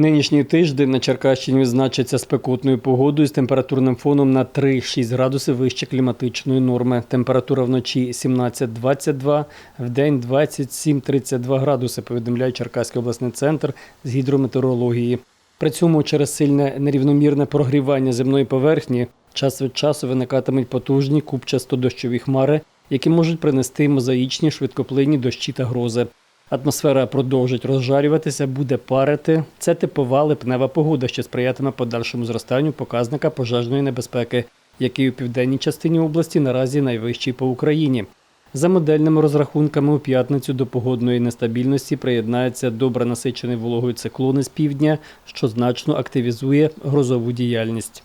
Нинішній тиждень на Черкащині відзначиться спекотною погодою з температурним фоном на 3-6 градусів вище кліматичної норми. Температура вночі 17-22, в день 27-32 градуси, повідомляє Черкаський обласний центр з гідрометеорології. При цьому через сильне нерівномірне прогрівання земної поверхні час від часу виникатимуть потужні купчасто-дощові хмари, які можуть принести мозаїчні швидкоплинні дощі та грози. Атмосфера продовжить розжарюватися, буде парити. Це типова липнева погода, що сприятиме подальшому зростанню показника пожежної небезпеки, який у південній частині області наразі найвищий по Україні. За модельними розрахунками у п'ятницю до погодної нестабільності приєднається добре насичений вологою циклони з півдня, що значно активізує грозову діяльність.